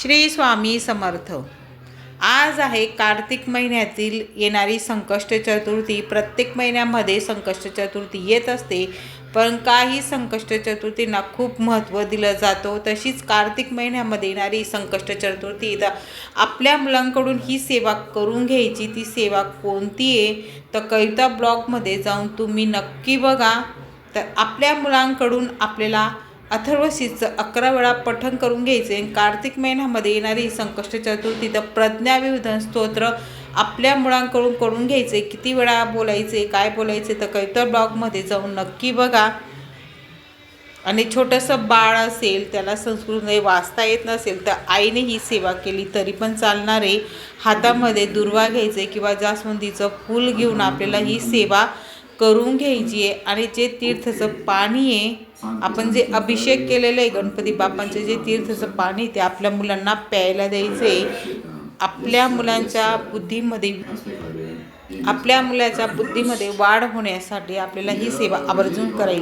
श्री स्वामी समर्थ. आज आहे कार्तिक महिन्यातील येणारी संकष्ट चतुर्थी. प्रत्येक महिन्यामध्ये संकष्ट चतुर्थी येत असते पण काही संकष्ट चतुर्थींना खूप महत्त्व दिलं जातो. तशीच कार्तिक महिन्यामध्ये येणारी संकष्ट चतुर्थी तर आपल्या मुलांकडून ही सेवा करून घ्यायची. ती सेवा कोणती आहे? तर कविता ब्लॉगमध्ये जाऊन तुम्ही नक्की बघा. तर आपल्या मुलांकडून आपल्याला अथर्वशीचं अकरा वेळा पठण करून घ्यायचे. आणि कार्तिक महिन्यामध्ये येणारी संकष्ट चतुर्थी तर प्रज्ञाविवधन स्तोत्र आपल्या मुळांकडून करून घ्यायचे. किती वेळा बोलायचे काय बोलायचे तर कविता ब्लॉगमध्ये जाऊन नक्की बघा. आणि छोटंसं बाळ असेल त्याला संस्कृतमध्ये वाचता येत नसेल तर आईने ही सेवा केली तरी पण चालणारे. हातामध्ये दुर्वा घ्यायचे किंवा जास्वंदीचं फूल घेऊन आपल्याला ही सेवा करून घ्यायची आहे आणि जे तीर्थचं पाणी आहे आपण जे अभिषेक केलेलं आहे गणपती बाप्पांचं जे तीर्थचं पाणी ते आपल्या मुलांना प्यायला द्यायचं आहे. आपल्या मुलांच्या बुद्धीमध्ये आपल्या मुलाच्या बुद्धीमध्ये वाढ होण्यासाठी आपल्याला ही सेवा आवर्जून करायची.